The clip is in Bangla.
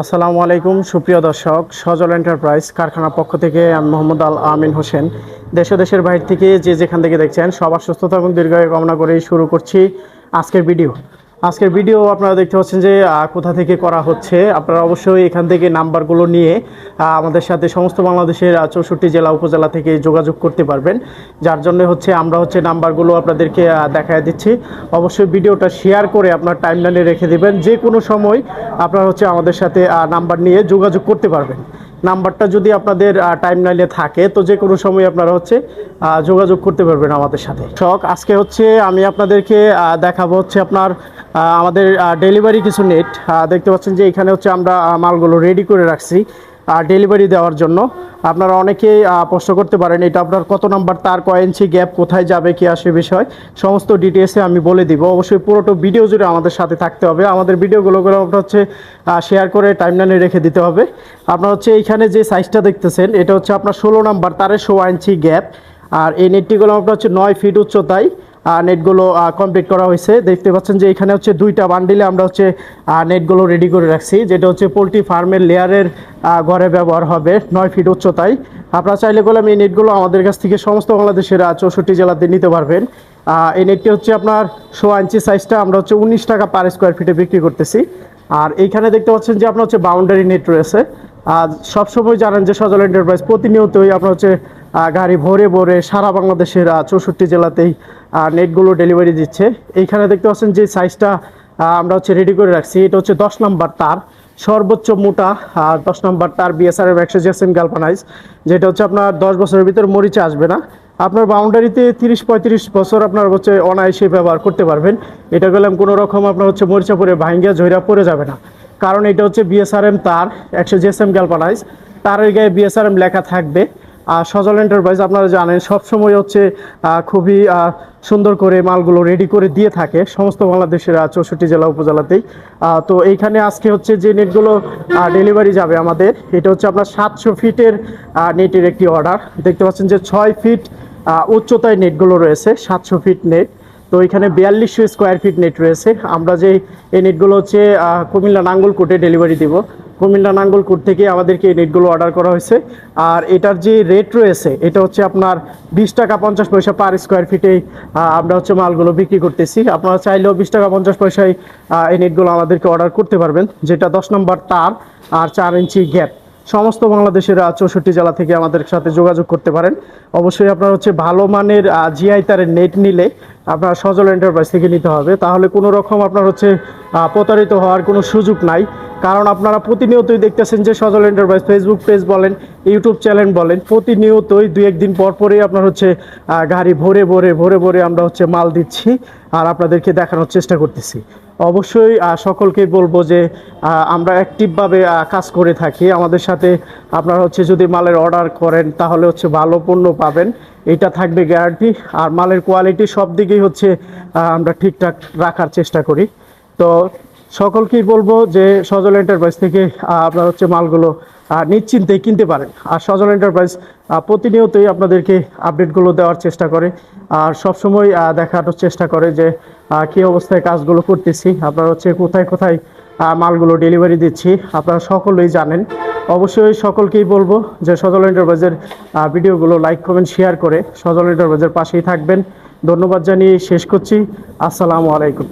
আসসালামু আলাইকুম, সুপ্রিয় দর্শক। সজল এন্টারপ্রাইজ কারখানার পক্ষ থেকে আমি মোহাম্মদ আল আমিন হোসেন। দেশ দেশের বাইরে থেকে যে যেখান থেকে দেখছেন, সবার সুস্থতা এবং দীর্ঘায় কামনা করেই শুরু করছি আজকের ভিডিও। আজকের ভিডিও আপনারা দেখতে পাচ্ছেন যে কোথা থেকে করা হচ্ছে। আপনারা অবশ্যই এখান থেকে নাম্বারগুলো নিয়ে আমাদের সাথে সমস্ত বাংলাদেশের চৌষট্টি জেলা উপজেলা থেকে যোগাযোগ করতে পারবেন। যার জন্য হচ্ছে আমরা হচ্ছে নাম্বারগুলো আপনাদেরকে দেখায় দিচ্ছি। অবশ্যই ভিডিওটা শেয়ার করে আপনার টাইমলাইনে রেখে দেবেন। যে কোনো সময় আপনারা হচ্ছে আমাদের সাথে নাম্বার নিয়ে যোগাযোগ করতে পারবেন। নাম্বারটা যদি আপনাদের টাইম লাইনে থাকে, তো যে কোনো সময় আপনারা হচ্ছে যোগাযোগ করতে পারবেন আমাদের সাথে। শখ, আজকে হচ্ছে আমি আপনাদেরকে দেখাবো হচ্ছে আপনার আমাদের ডেলিভারি কিছু নেট দেখতে পাচ্ছেন যে এখানে হচ্ছে আমরা মালগুলো রেডি করে রাখছি। ডেলিভারি দেওয়ার জন্য। আপনারা অনেকেই প্রশ্ন করতে পারেন, এটা আপনার কত নাম্বার তার কয় ইঞ্চি গ্যাপ কোথায় যাবে, কি আসে বিষয়। সমস্ত ডিটেলসে আমি বলে দিব। অবশ্যই পুরোটো ভিডিও জুড়ে আমাদের সাথে থাকতে হবে। আমাদের ভিডিওগুলো আপনার হচ্ছে শেয়ার করে টাইমলাইনে রেখে দিতে হবে। আপনার হচ্ছে এইখানে যে সাইজটা দেখতেছেন, এটা হচ্ছে আপনার ষোলো নাম্বার তারের ষোলো ইঞ্চি গ্যাপ আর এই নেটটিগুলো আপনার হচ্ছে নয় ফিট উচ্চতায়। নেটগুলো কমপ্লিট করা হয়েছে। দেখতে পাচ্ছেন যে এখানে হচ্ছে দুইটা বান্ডিলে আমরা হচ্ছে নেটগুলো রেডি করে রাখছি, যেটা হচ্ছে পোলট্রি ফার্মের লেয়ারের ঘরে ব্যবহার হবে নয় ফিট উচ্চতায়। আপনারা চাইলে গেলাম এই নেটগুলো আমাদের কাছ থেকে সমস্ত বাংলাদেশের চৌষট্টি জেলাতে নিতে পারবেন। এই নেটটি হচ্ছে আপনার শো ইঞ্চি সাইজটা আমরা হচ্ছে উনিশ টাকা পার স্কোয়ার ফিটে বিক্রি করতেছি। আর এইখানে দেখতে পাচ্ছেন যে আপনার হচ্ছে বাউন্ডারি নেট রয়েছে। আর সবসময় জানেন যে সজল এন্টারপ্রাইজ প্রতিনিয়তই আপনার হচ্ছে গাড়ি ভরে ভরে সারা বাংলাদেশের চৌষট্টি জেলাতেই নেটগুলো ডেলিভারি দিচ্ছে। এইখানে দেখতে পাচ্ছেন যে সাইজটা আমরা হচ্ছে রেডি করে রাখছি। এটা হচ্ছে দশ নম্বর তার, সর্বোচ্চ মোটা, আর দশ নম্বর তার বিএসআর একশো জিএসএম গ্যালপানাইজ যেটা হচ্ছে আপনার দশ বছরের ভিতরে মরিচে আসবে না। আপনার বাউন্ডারিতে তিরিশ, পঁয়ত্রিশ বছর আপনার হচ্ছে অনায়াসে ব্যবহার করতে পারবেন। এটা গেলাম কোনো রকম আপনার হচ্ছে মরিচা পরে ভাঙ্গিয়া, ঝইরা পড়ে যাবে না। কারণ এটা হচ্ছে বিএসআরএম তার, একশো জিএসএম গ্যালপানাইজ তারের গায়ে বিএসআরএম লেখা থাকবে। সজল এন্টারপ্রাইজ আপনারা জানেন, সবসময় হচ্ছে খুবই সুন্দর করে মালগুলো রেডি করে দিয়ে থাকে সমস্ত বাংলাদেশের চৌষট্টি জেলা উপজেলাতেই। তো এইখানে আজকে হচ্ছে যে নেটগুলো ডেলিভারি যাবে আমাদের, এটা হচ্ছে আপনার সাতশো ফিটের নেটের একটি অর্ডার দেখতে পাচ্ছেন যে ছয় ফিট উচ্চতায় নেটগুলো রয়েছে, সাতশো ফিট নেট তো এখানে বিয়াল্লিশশো স্কোয়ার ফিট নেট রয়েছে। আমরা যে এই নেটগুলো হচ্ছে কুমিল্লা নাঙ্গলকোটে ডেলিভারি দিব। কুমিল্লা নাঙ্গলকোট থেকে আমাদেরকে এই নেটগুলো অর্ডার করা হয়েছে। আর এটার যে রেট রয়েছে, এটা হচ্ছে আপনার বিশ টাকা পঞ্চাশ পয়সা পার স্কোয়ার ফিটে আমরা হচ্ছে মালগুলো বিক্রি করতেছি। আপনারা চাইলেও বিশ টাকা পঞ্চাশ পয়সায় এই নেটগুলো আমাদেরকে অর্ডার করতে পারবেন, যেটা দশ নম্বর তার আর চার ইঞ্চি গ্যাপ সমস্ত বাংলাদেশের চৌষট্টি জেলা থেকে আমাদের সাথে যোগাযোগ করতে পারেন। অবশ্যই আপনার হচ্ছে ভালো মানের জিআই তারের নেট নিলে আপনার সজল এন্টারপ্রাইজ থেকে নিতে হবে। তাহলে কোনো রকম আপনার হচ্ছে প্রতারিত হওয়ার কোনো সুযোগ নাই। কারণ আপনারা প্রতিনিয়তই দেখতেছেন যে সজল এন্টারপ্রাইজ ফেসবুক পেজ বলেন ইউটিউব চ্যানেল বলেন, প্রতিনিয়তই দু একদিন পর পরেই আপনার হচ্ছে গাড়ি ভরে ভরে ভরে ভরে আমরা হচ্ছে মাল দিচ্ছি আর আপনাদেরকে দেখানোর চেষ্টা করতেছি। অবশ্যই সকলকে বলব যে আমরা অ্যাক্টিভভাবে কাজ করে থাকি। আমাদের সাথে আপনারা হচ্ছে যদি মালের অর্ডার করেন, তাহলে হচ্ছে ভালো পণ্য পাবেন। এটা থাকবে গ্যারান্টি আর মালের কোয়ালিটি সব দিকেই হচ্ছে আমরা ঠিকঠাক রাখার চেষ্টা করি। তো সকলকেই বলব যে সজল এন্টারপ্রাইজ থেকে আপনারা হচ্ছে মালগুলো নিশ্চিন্তে কিনতে পারেন। আর সজল এন্টারপ্রাইজ প্রতিনিয়তই আপনাদেরকে আপডেটগুলো দেওয়ার চেষ্টা করে। আর সবসময় দেখানোর চেষ্টা করে যে কী অবস্থায় কাজগুলো করতেছি। আপনার হচ্ছে কোথায় কোথায় মালগুলো ডেলিভারি দিচ্ছি, আপনারা সকলেই জানেন। অবশ্যই সকলকেই বলব যে সজল এন্টারপ্রাইজের ভিডিওগুলো লাইক কমেন্ট শেয়ার করে সজল এন্টারপ্রাইজের পাশেই থাকবেন। ধন্যবাদ জানিয়ে শেষ করছি। আসসালামু আলাইকুম।